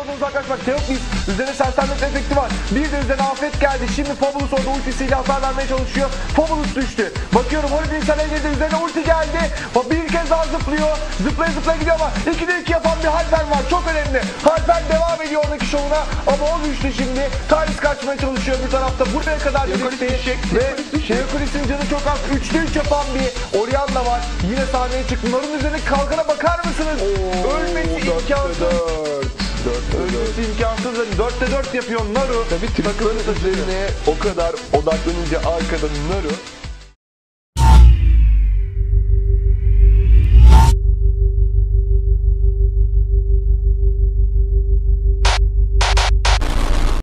Oradan uzaklaşmak. Teoklis üzerine sersemletme efekti var. Bir de üzerine afet geldi. Şimdi Fabulous orada ultisiyle hasar vermeye çalışıyor. Fabulous düştü. Bakıyorum Holiday sana girdi. Üzerine ulti geldi. Bir kez daha zıplıyor. Zıplaya zıplaya gidiyor ama 2'de 2 yapan bir Halper var. Çok önemli. Halper devam ediyor oradaki şovuna. Ama o düştü şimdi. Taris kaçmaya çalışıyor bir tarafta. Buraya kadar birlikte. düşecek, Ve. Diakonis'in canı çok az. 3'te 3 yapan bir Orianna var. Yine sahneye çıktı. Bunların üzerine kalkana bakar mısınız? Ölmesi imkansız. 4'te 4. Ölmesi imkansız. 4'te 4 yapıyor Naru. Tabii Tristan'ın üzerine o kadar odaklanınca arkadan Naru